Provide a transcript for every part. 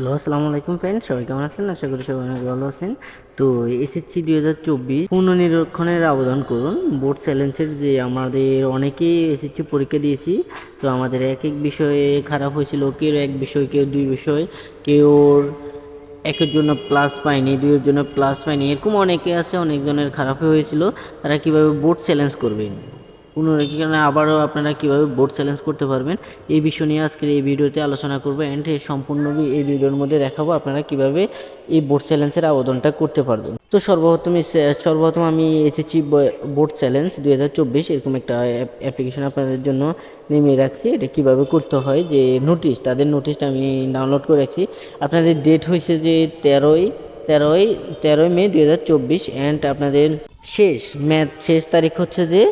Hello, আসসালামু আলাইকুম friend সবাই কেমন আছেন? আশা করি সবাই অনেক ভালো আছেন। তো এসএসসি দুই হাজার চব্বিশ পুনর্নিরীক্ষণের আবেদন করুন। বোর্ড চ্যালেঞ্জের যে আমাদের অনেকেই এসএসসি পরীক্ষা দিয়েছি, তো আমাদের এক এক বিষয়ে খারাপ হয়েছিল, কেউ এক বিষয়, কেউ দুই বিষয়, কেউ একের জন্য প্লাস পায়নি, দুইয়ের জন্য প্লাস পায়নি। এরকম অনেকে আছে, অনেকজনের খারাপ হয়েছিল। তারা কীভাবে বোর্ড চ্যালেঞ্জ করবেন পুনরীক্ষণে আবারও আপনারা কীভাবে বোর্ড চ্যালেঞ্জ করতে পারবেন, এই বিষয় নিয়ে আজকের এই ভিডিওতে আলোচনা করব অ্যান্ড সম্পূর্ণ এই ভিডিওর মধ্যে দেখাবো আপনারা কীভাবে এই বোর্ড চ্যালেঞ্জের আবেদনটা করতে পারবেন। তো সর্বপ্রথম সর্বপ্রথম আমি এসেছি বোর্ড চ্যালেঞ্জ দু হাজার চব্বিশ, এরকম একটা অ্যাপ্লিকেশন আপনাদের জন্য নেমে রাখছি। এটা কীভাবে করতে হয় যে নোটিশ তাদের নোটিশটা আমি ডাউনলোড করে রাখছি। আপনাদের ডেট হয়েছে যে তেরোই তেরোই তেরোই মে দু হাজার চব্বিশ অ্যান্ড আপনাদের শেষ ম্যাথ শেষ তারিখ হচ্ছে যে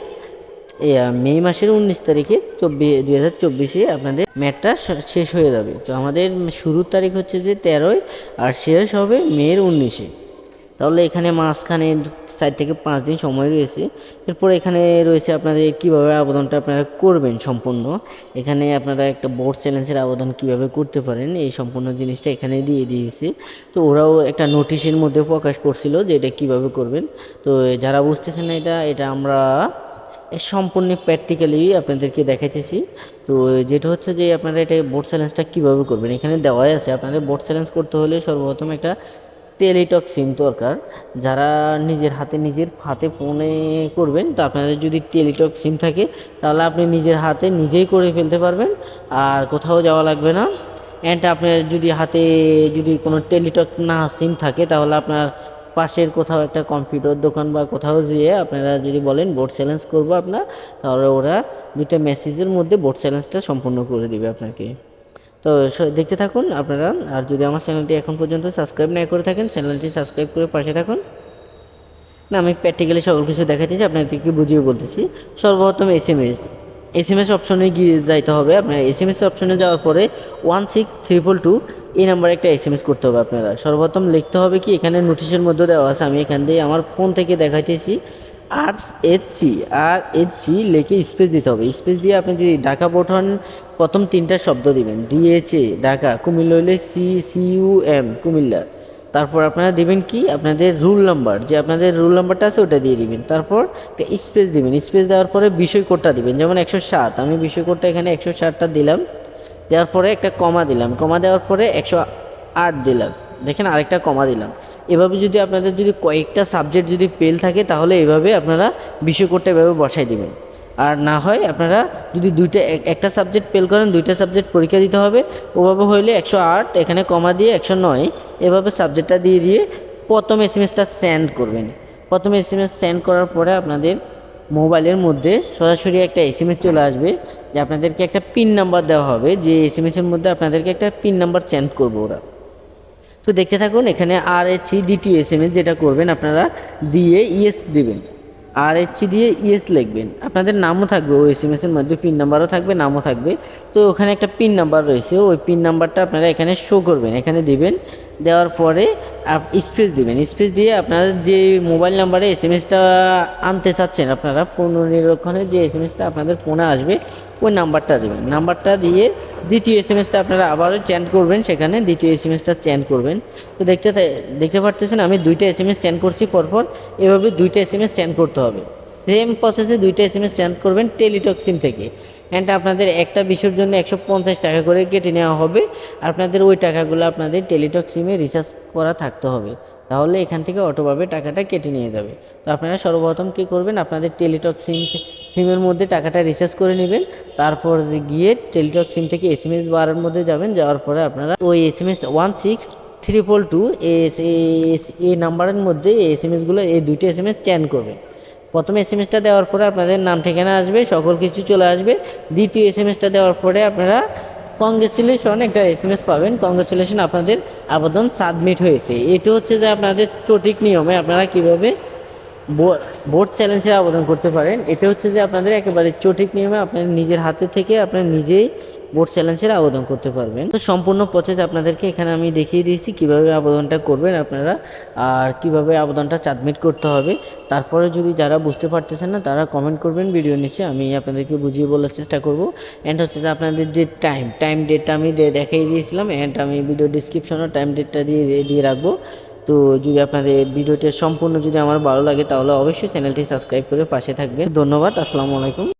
মে মাসের উনিশ তারিখে চব্বিশ দুই হাজার চব্বিশে আপনাদের ম্যাটটা শেষ হয়ে যাবে। তো আমাদের শুরুর তারিখ হচ্ছে যে তেরোই আর শেষ হবে মের উনিশে। তাহলে এখানে মাঝখানে চার থেকে পাঁচ দিন সময় রয়েছে। এরপর এখানে রয়েছে আপনাদের কীভাবে আবেদনটা আপনারা করবেন সম্পূর্ণ। এখানে আপনারা একটা বোর্ড চ্যালেঞ্জের আবেদন কীভাবে করতে পারেন, এই সম্পূর্ণ জিনিসটা এখানে দিয়ে দিয়েছে। তো ওরাও একটা নোটিশের মধ্যে প্রকাশ করছিল যে এটা কীভাবে করবেন। তো যারা বুঝতেছেন না এটা এটা আমরা সম্পূর্ণ প্র্যাকটিক্যালি আপনাদেরকে দেখাইতেছি। তো যেটা হচ্ছে যে আপনারা এটা বোর্ড চ্যালেঞ্জটা কীভাবে করবেন? এখানে দেওয়াই আছে, আপনাদের বোর্ড চ্যালেঞ্জ করতে হলে সর্বপ্রথম একটা টেলিটক সিম দরকার। যারা নিজের হাতে নিজের হাতে ফোনে করবেন, তো আপনাদের যদি টেলিটক সিম থাকে, তাহলে আপনি নিজের হাতে নিজেই করে ফেলতে পারবেন। আর কোথাও যাওয়া লাগবে না। অ্যান্ড আপনার যদি হাতে যদি কোনো টেলিটক না সিম থাকে, তাহলে আপনার পাশের কোথাও একটা কম্পিউটার দোকান বা কোথাও যেয়ে আপনারা যদি বলেন বোর্ড চ্যালেঞ্জ করব আপনার, তাহলে ওরা দুইটা মেসেজের মধ্যে বোর্ড চ্যালেঞ্জটা সম্পূর্ণ করে দিবে আপনাকে। তো দেখতে থাকুন আপনারা, আর যদি আমার চ্যানেলটি এখন পর্যন্ত সাবস্ক্রাইব না করে থাকেন চ্যানেলটি সাবস্ক্রাইব করে পাশে থাকুন। না, আমি প্র্যাকটিক্যালি সকল কিছু দেখাচ্ছি আপনাদেরকে বুঝিয়ে বলতেছি। সর্বপ্রথম S M S S M S অপশনে গিয়ে যাইতে হবে। আপনার এস এম এস অপশনে যাওয়ার পরে ওয়ান সিক্স ট্রিপল টু এই নাম্বারে একটা এস এম এস করতে হবে আপনারা। সর্বপ্রথম লিখতে হবে কি, এখানে নোটিশের মধ্যে দেওয়া আছে, আমি এখান দিয়ে আমার ফোন থেকে দেখাইতেছি। আর সি আর সি লিখে স্পেস দিতে হবে। স্পেস দিয়ে আপনি যদি ঢাকা হন, প্রথম তিনটা শব্দ দিবেন। ডিএচএ ঢাকা, কুমিল্লা হইলে C C U M Comilla. তারপর আপনারা দিবেন কি, আপনাদের রুল নাম্বার যে আপনাদের রুল নাম্বারটা আছে ওটা দিয়ে দিবেন। তারপর একটা স্পেস দিবেন। স্পেস দেওয়ার পরে বিষয় কোডটা দিবেন। যেমন একশো সাত, আমি বিষয় কোডটা এখানে একশো সাতটা দিলাম। দেওয়ার পরে একটা কমা দিলাম। কমা দেওয়ার পরে একশো আট দিলাম। দেখেন আরেকটা কমা দিলাম। এভাবে যদি আপনাদের যদি কয়েকটা সাবজেক্ট যদি পেল থাকে, তাহলে এভাবে আপনারা বিষয় কোডটা এভাবে বসাই দিবেন। আর না হয় আপনারা যদি দুইটা একটা সাবজেক্ট পেল করেন, দুইটা সাবজেক্ট পরীক্ষা দিতে হবে। ওভাবে হইলে একশো আট, এখানে কমা দিয়ে একশো নয়, এভাবে সাবজেক্টটা দিয়ে দিয়ে প্রথম এস এম এসটা সেন্ড করবেন। প্রথম এস এম এস সেন্ড করার পরে আপনাদের মোবাইলের মধ্যে সরাসরি একটা এস এম এস চলে আসবে, যে আপনাদেরকে একটা পিন নাম্বার দেওয়া হবে, যে এস এম এসের মধ্যে আপনাদেরকে একটা পিন নাম্বার চেঞ্জ করব ওরা। তো দেখতে থাকুন, এখানে আর সি দ্বিতীয় এস এম এস যেটা করবেন, আপনারা দিয়ে ইএস দিবেন। আর এইচি দিয়ে ইএস লিখবেন। আপনাদের নামও থাকবে, ওই এস এম এসের মধ্যে পিন নাম্বারও থাকবে, নামও থাকবে। তো ওখানে একটা পিন নাম্বার রয়েছে, ওই পিন নাম্বারটা আপনারা এখানে শো করবেন। এখানে দিবেন, দেওয়ার পরে স্পেস দিবেন। স্পেস দিয়ে আপনারা যে মোবাইল নাম্বারে এস এম এসটা আনতে চাচ্ছেন আপনারা পুনর্নিরক্ষণে যে এস এম এসটা আপনাদের ফোনে আসবে ওই নাম্বারটা দেবেন। নাম্বারটা দিয়ে দ্বিতীয় এস এম এসটা আপনারা আবারও চ্যান্ড করবেন, সেখানে দ্বিতীয় এস এম এসটা চ্যান্ড করবেন। তো দেখতে দেখতে পারতেছেন, আমি দুইটা এস এম এস সেন্ড করছি, পরপর এভাবে দুইটা এস এম এস সেন্ড করতে হবে। সেম প্রসেসে দুইটা এস এম সেন্ড করবেন টেলিটক সিম থেকে। অ্যান্ড আপনাদের একটা বিষয়ের জন্য একশো পঞ্চাশ টাকা করে কেটে নেওয়া হবে। আপনাদের ওই টাকাগুলো আপনাদের টেলিটক সিমে রিচার্জ করা থাকতে হবে। তাহলে এখান থেকে অটোভাবে টাকাটা কেটে নিয়ে যাবে। তো আপনারা সর্বপ্রথম কী করবেন? আপনাদের টেলিটক সিম সিমের মধ্যে টাকাটা রিচার্জ করে নেবেন। তারপর যে গিয়ে টেলিটক সিম থেকে এস এম এস বারের মধ্যে যাবেন। যাওয়ার পরে আপনারা ওই S M S one six triple two S এই নাম্বারের মধ্যে এই এস এম এসগুলো এই দুইটা এস এম এস চ্যান করবেন। প্রথম এস এম এসটা দেওয়ার পরে আপনাদের নাম, ঠিকানা আসবে, সকল কিছু চলে আসবে। দ্বিতীয় এস এম এসটা দেওয়ার পরে আপনারা কংগ্রেচুলেশন একটা এস এম এস পাবেন। কংগ্রেচুলেশন আপনাদের আবেদন সাবমিট হয়েছে। এটা হচ্ছে যে আপনাদের সঠিক নিয়মে আপনারা কীভাবে বোর্ড চ্যালেঞ্জের আবেদন করতে পারেন। এটা হচ্ছে যে আপনাদের একেবারে সঠিক নিয়মে আপনার নিজের হাতে থেকে আপনার নিজেই বোর্ড চ্যালেঞ্জের আবেদন করতে পারবেন। তো সম্পূর্ণ প্রসেস আপনাদেরকে এখানে আমি দেখিয়ে দিয়েছি, কীভাবে আবেদনটা করবেন আপনারা আর কীভাবে আবেদনটা সাবমিট করতে হবে। তারপরে যদি যারা বুঝতে পারতেছেন না, তারা কমেন্ট করবেন ভিডিও নিচে, আমি আপনাদেরকে বুঝিয়ে বলার চেষ্টা করব। অ্যান্ড হচ্ছে যে আপনাদের যে টাইম টাইম ডেটটা আমি দে- দেখিয়ে দিয়েছিলাম অ্যান্ড আমি ভিডিও ডিসক্রিপশনে টাইম ডেটটা দিয়ে দিয়ে রাখব। তো যদি আপনাদের ভিডিওটা সম্পূর্ণ যদি আমার ভালো লাগে, তাহলে অবশ্যই চ্যানেলটি সাবস্ক্রাইব করে পাশে থাকবেন। ধন্যবাদ, আসসালামু আলাইকুম।